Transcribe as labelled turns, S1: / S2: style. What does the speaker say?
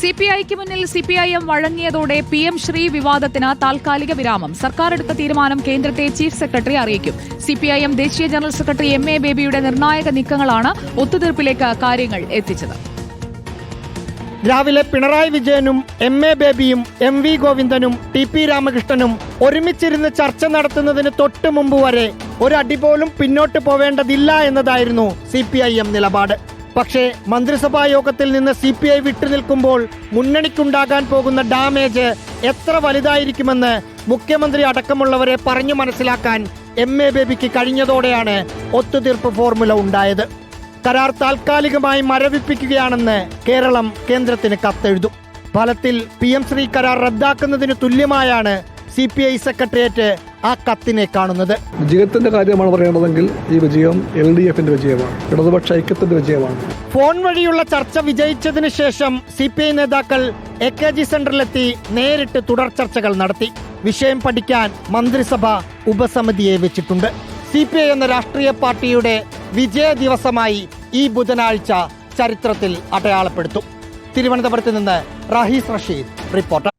S1: C P ഐക്ക് മുന്നിൽ C P I M വഴങ്ങിയതോടെ പി എം ശ്രീ വിവാദത്തിന് താൽക്കാലിക വിരാമം. സർക്കാർ എടുത്ത തീരുമാനം കേന്ദ്രത്തെ ചീഫ് സെക്രട്ടറി അറിയിക്കും. സി പി ഐ എം ദേശീയ ജനറൽ സെക്രട്ടറി എം എ ബേബിയുടെ നിർണായക നീക്കങ്ങളാണ് ഒത്തുതീർപ്പിലേക്ക് കാര്യങ്ങൾ എത്തിച്ചത്.
S2: രാവിലെ പിണറായി വിജയനും എം എ ബേബിയും എം വി ഗോവിന്ദനും ടി പി രാമകൃഷ്ണനും ഒരുമിച്ചിരുന്ന് ചർച്ച നടത്തുന്നതിന് തൊട്ടു മുമ്പ് വരെ ഒരടി പോലും പിന്നോട്ട് പോവേണ്ടതില്ല എന്നതായിരുന്നു സി പി ഐ എം നിലപാട്. പക്ഷേ മന്ത്രിസഭാ യോഗത്തിൽ നിന്ന് സി പി ഐ വിട്ടുനിൽക്കുമ്പോൾ മുന്നണിക്കുണ്ടാകാൻ പോകുന്ന ഡാമേജ് എത്ര വലുതായിരിക്കുമെന്ന് മുഖ്യമന്ത്രി അടക്കമുള്ളവരെ പറഞ്ഞു മനസ്സിലാക്കാൻ എം എ ബേബിക്ക് കഴിഞ്ഞതോടെയാണ് ഒത്തുതീർപ്പ് ഫോർമുല ഉണ്ടായത്. കരാർ താൽക്കാലികമായി മരവിപ്പിക്കുകയാണെന്ന് കേരളം കേന്ദ്രത്തിന് കത്തെഴുതും. ഫലത്തിൽ പി എം ശ്രീ കരാർ റദ്ദാക്കുന്നതിന് തുല്യമായാണ് സി പി ഐ സെക്രട്ടേറിയറ്റ് ആ കത്തിനെ കാണുന്നത്.
S3: വിജയത്തിന്റെ കാര്യമാണ് പറയേണ്ടതെങ്കിൽ ഈ വിജയം എൽ ഡി എഫിന്റെ വിജയമാണ്. ഇടതുപക്ഷ ഐക്യത്തിന്റെ വിജയമാണ്.
S2: ഫോൺ വഴിയുള്ള ചർച്ച വിജയിച്ചതിന് ശേഷം സി പി ഐ നേതാക്കൾ എ കെ ജി സെന്ററിലെത്തി നേരിട്ട് തുടർ ചർച്ചകൾ നടത്തി. വിഷയം പഠിക്കാൻ മന്ത്രിസഭ ഉപസമിതിയെ വെച്ചിട്ടുണ്ട്. സി പി ഐ എന്ന രാഷ്ട്രീയ പാർട്ടിയുടെ വിജയ ദിവസമായി ഈ ബുധനാഴ്ച ചരിത്രത്തിൽ അടയാളപ്പെടുത്തും. തിരുവനന്തപുരത്ത് നിന്ന് റഹീസ് റഷീദ് റിപ്പോർട്ടർ